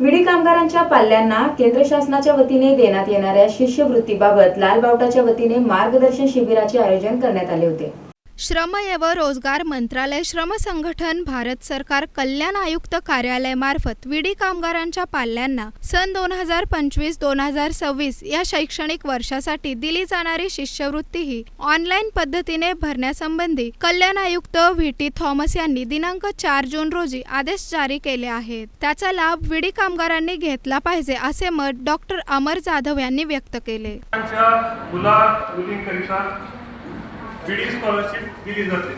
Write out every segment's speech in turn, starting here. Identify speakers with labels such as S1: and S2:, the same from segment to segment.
S1: विडी कामगारांच्या पाल्यांना केंद्र शासनाच्या वतीने देण्यात येणाऱ्या शिष्यवृत्तीबाबत लालबावटाच्या वतीने मार्गदर्शन शिबिराचे आयोजन करण्यात आले होते.
S2: श्रम एव रोजगार मंत्रालय श्रम संघटन भारत सरकार कल्याण आयुक्त कार्यालय मार्फत विडी कामगारांच्या पाल्यांना सन दोन हजार पंचवीस दोन हजार सव्वीस या शैक्षणिक वर्षासाठी दिली जाणारी शिष्यवृत्ती ही ऑनलाईन पद्धतीने भरण्यासंबंधी कल्याण आयुक्त व्ही टी थॉमस यांनी दिनांक चार जून रोजी आदेश जारी केले आहेत. त्याचा लाभ विडी कामगारांनी घेतला पाहिजे असे मत डॉक्टर अमर जाधव यांनी व्यक्त केले.
S3: बीडी स्कॉलरशिप दिली जाते.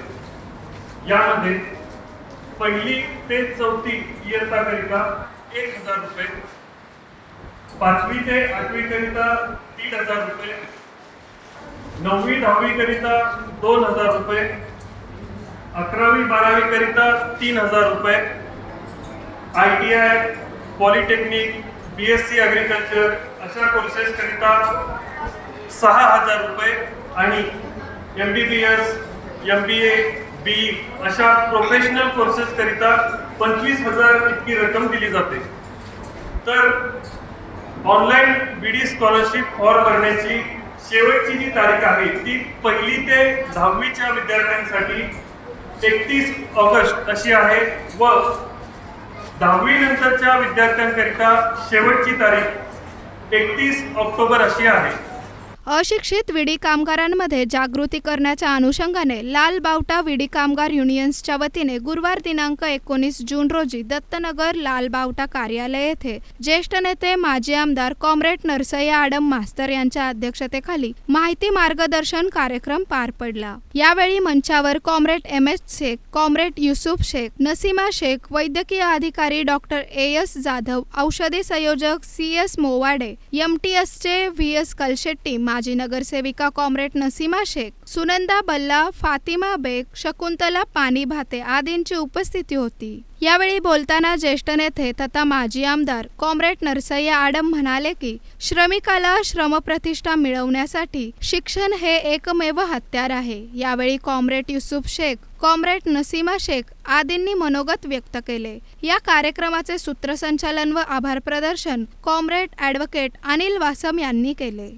S3: यामध्ये पहिली ते चौथी इयत्ताकरिता एक हजार रुपये पाचवी ते आठवी करिता तीन हजार रुपये नववी दहावी करिता दोन हजार रुपये अकरावी बारावी करिता तीन हजार रुपये I T I polytechnic B S C agriculture अशा कोर्सेस करिता सहा हजार रुपये आणि M B B S M B A B अशा प्रोफेशनल कोर्सेस करिता पंचवीस हजार इतकी रक्कम दिली जाते. तर online B D scholarship form भरण्याची शेवटची जी तारीख आहे ती पहिली ते दहावीच्या विद्यार्थ्यांसाठी एकतीस ऑगस्ट अशी आहे व दहावी नंतरच्या विद्यार्थ्यांकरिता शेवटची तारीख एकतीस ऑक्टोबर अशी आहे.
S2: अशिक्षित विडी कामगारांमध्ये जागृती करण्याच्या अनुषंगाने लाल बावटा विडी कामगार युनियन्सच्या वतीने गुरुवार दिनांक एकोणीस जून रोजी दत्तनगर लाल बावटा कार्यालय येथे ज्येष्ठ नेते माजी आमदार कॉम्रेड नरसय्या आडम मास्तर यांच्या अध्यक्षतेखाली माहिती मार्गदर्शन कार्यक्रम पार पडला. यावेळी मंचावर comrade M H Shaikh comrade Yusuf Shaikh Nasima Shaikh वैद्यकीय अधिकारी डॉक्टर ए एस जाधव औषधी संयोजक C S Mowade M T एसचे व्ही एस कलशेट्टी माजी नगरसेविका कॉम्रेड नसीमा शेख सुनंदा बल्ला फातिमा बेग शकुंतला पाणी भाते आदींची उपस्थिती होती. यावेळी बोलताना ज्येष्ठ नेते तथा माजी आमदार कॉम्रेड नरसय्या आडम म्हणाले की श्रमिकाला श्रमप्रतिष्ठा मिळवण्यासाठी शिक्षण हे एकमेव हत्यार आहे. यावेळी कॉम्रेड युसुफ शेख कॉम्रेड नसीमा शेख आदींनी मनोगत व्यक्त केले. या कार्यक्रमाचे सूत्रसंचालन व आभार प्रदर्शन कॉम्रेड ॲडव्होकेट अनिल वासम यांनी केले.